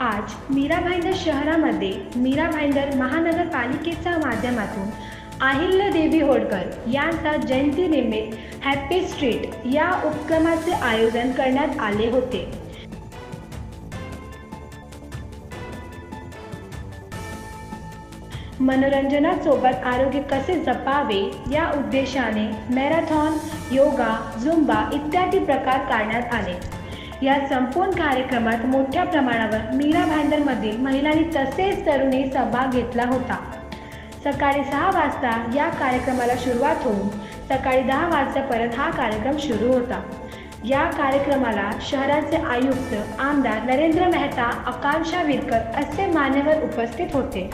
आज मीरा भाईंदर शहरामध्ये मीरा भाईंदर महानगरपालिकेच्या माध्यमातून आहिल्य देवी होळकर यांचा जयंतीनिमित्त हॅपी स्ट्रीट या उपक्रमाचे आयोजन करण्यात आले होते. मनोरंजनासोबत आरोग्य कसे जपावे या उद्देशाने मॅरेथॉन योगा झुंबा इत्यादी प्रकार काढण्यात आले. या संपूर्ण कार्यक्रमात मोठ्या प्रमाणावर मीरा भांडरमधील महिलांनी तसेच तरुणी सहभाग घेतला होता. सकाळी सहा वाजता या कार्यक्रमाला सुरुवात होऊन सकाळी दहा वाजतापर्यंत हा कार्यक्रम सुरू होता. या कार्यक्रमाला शहराचे आयुक्त आमदार नरेंद्र मेहता आकांक्षा विरकर असे मान्यवर उपस्थित होते.